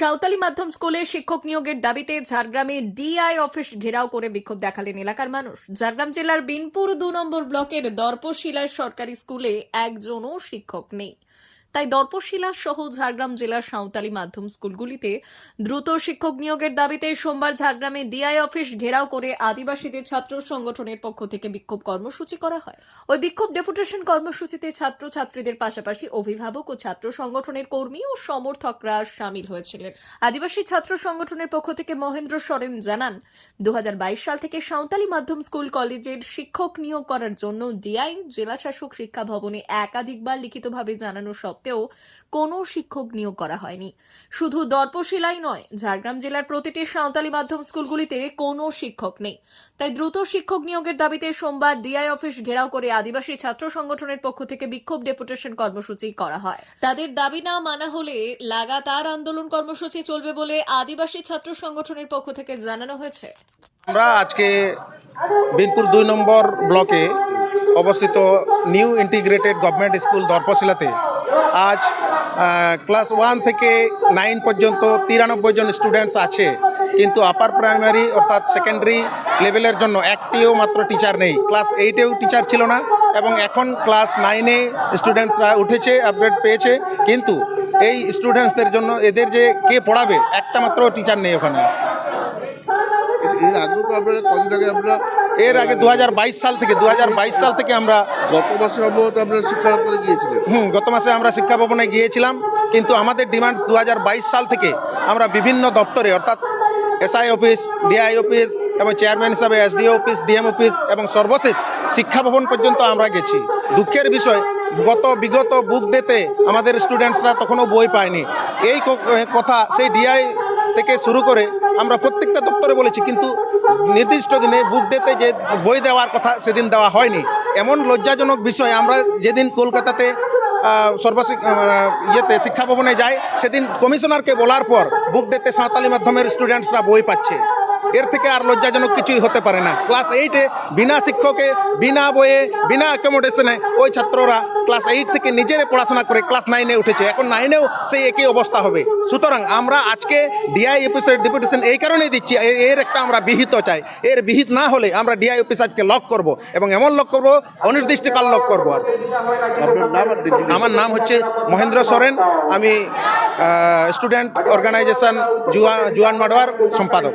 সাঁওতালি মাধ্যম স্কুলে শিক্ষক নিয়োগের দাবিতে ঝাড়গ্রামে ডিআই অফিস ঘেরাও করে বিক্ষোভ দেখালেন এলাকার মানুষ। ঝাড়গ্রাম জেলার বিনপুর দু নম্বর ব্লকের দর্পশিলার সরকারি স্কুলে একজনও শিক্ষক নেই। তাই দর্পশিলা সহ ঝাড়গ্রাম জেলার সাঁওতালি মাধ্যম স্কুলগুলিতে দ্রুত শিক্ষক নিয়োগের দাবিতে সোমবার ঝাড়গ্রামে ডিআই অফিস ঘেরাও করে আদিবাসীদের ছাত্র সংগঠনের পক্ষ থেকে বিক্ষোভ কর্মসূচি করা হয়। ওই বিক্ষোভ ডেপুটেশন কর্মসূচিতে ছাত্র ছাত্রীদের পাশাপাশি অভিভাবক ও ছাত্র সংগঠনের কর্মী ও সমর্থকরা সামিল হয়েছিলেন। আদিবাসী ছাত্র সংগঠনের পক্ষ থেকে মহেন্দ্র সরেন জানান দু হাজার বাইশ সাল থেকে সাঁওতালি মাধ্যম স্কুল কলেজের শিক্ষক নিয়োগ করার জন্য ডিআই জেলা শাসক শিক্ষা ভবনে একাধিকবার লিখিতভাবে জানানো সত্ত্বেও কোনো শিক্ষক নিয়োগ করা হয়নি। শুধু দর্পশিলাই নয়, ঝাড়গ্রাম জেলার প্রতিটি সাঁওতালি মাধ্যম স্কুলগুলিতে কোনো শিক্ষক নেই। তাই দ্রুত শিক্ষক নিয়োগের দাবিতে সোমবার ডিআই অফিস ঘেরাও করে আদিবাসী ছাত্র সংগঠনের পক্ষ থেকে বিক্ষোভ ডেপুটেশন কর্মসূচি করা হয়। তাদের দাবি না মানা হলে লাগাতার আন্দোলন কর্মসূচি চলবে বলে আদিবাসী ছাত্র সংগঠনের পক্ষ থেকে জানানো হয়েছে। আমরা আজকে বিনপুর দুই নম্বর ব্লকে অবস্থিত নিউ ইন্টিগ্রেটেড গভর্নমেন্ট স্কুল দর্পশিলাতে আজ ক্লাস ওয়ান থেকে নাইন পর্যন্ত তিরানব্বই জন স্টুডেন্টস আছে। কিন্তু আপার প্রাইমারি অর্থাৎ সেকেন্ডারি লেভেলের জন্য একটিও মাত্র টিচার নেই। ক্লাস এইটেও টিচার ছিল না এবং এখন ক্লাস নাইনে স্টুডেন্টসরা উঠেছে আপগ্রেড পেয়েছে। কিন্তু এই স্টুডেন্টসদের জন্য এদের যে কে পড়াবে, একটা মাত্র টিচার নেই ওখানে। এর আগেও তো আপনারা কদিন আগে আপনারা এর আগে দু হাজার বাইশ সাল থেকে দু হাজার বাইশ সাল থেকে আমরা গত মাসে সম্ভবত আপনারা শিক্ষা করে গিয়েছিলেন হুম গত মাসে আমরা শিক্ষা ভবনে গিয়েছিলাম কিন্তু আমাদের ডিমান্ড দু হাজার বাইশ সাল থেকে আমরা বিভিন্ন দপ্তরে অর্থাৎ এসআই অফিস ডিআই অফিস এবং চেয়ারম্যান হিসাবে এসডিও অফিস ডিএম অফিস এবং সর্বশেষ শিক্ষা ভবন পর্যন্ত আমরা গেছি। দুঃখের বিষয় গত বিগত বুক ডেতে আমাদের স্টুডেন্টসরা তখনও বই পায়নি। এই কথা সেই ডিআই থেকে শুরু করে আমরা প্রত্যেকটা দপ্তরে বলেছি, কিন্তু নির্দিষ্ট দিনে বুক ডেতে যে বই দেওয়ার কথা সেদিন দেওয়া হয়নি। এমন লজ্জাজনক বিষয়, আমরা যেদিন কলকাতাতে সর্বশিক্ষা ইয়েতে, শিক্ষা ভবনে যাই, সেদিন কমিশনারকে বলার পর বুক ডেতে সাঁওতালি মাধ্যমের স্টুডেন্টসরা বই পাচ্ছে। এর থেকে আর লজ্জাজনক কিছুই হতে পারে না। ক্লাস এইটে বিনা শিক্ষকে, বিনা বইয়ে, বিনা অ্যাকোমোডেশনে ওই ছাত্ররা ক্লাস এইট থেকে নিজেরে পড়াশোনা করে ক্লাস নাইনে উঠেছে। এখন নাইনেও সেই একই অবস্থা হবে। সুতরাং আমরা আজকে ডিআই অফিসের ডেপুটেশন এই কারণেই দিচ্ছি এর একটা আমরা বিহিত চাই। এর বিহিত না হলে আমরা ডিআই অফিস আজকে লক করব এবং এমন লক করব, অনির্দিষ্টকাল লক করব আর। আমার নাম হচ্ছে মহেন্দ্র সোরেন। আমি স্টুডেন্ট অর্গানাইজেশন জুয়া জুয়ান মাডোয়ার সম্পাদক।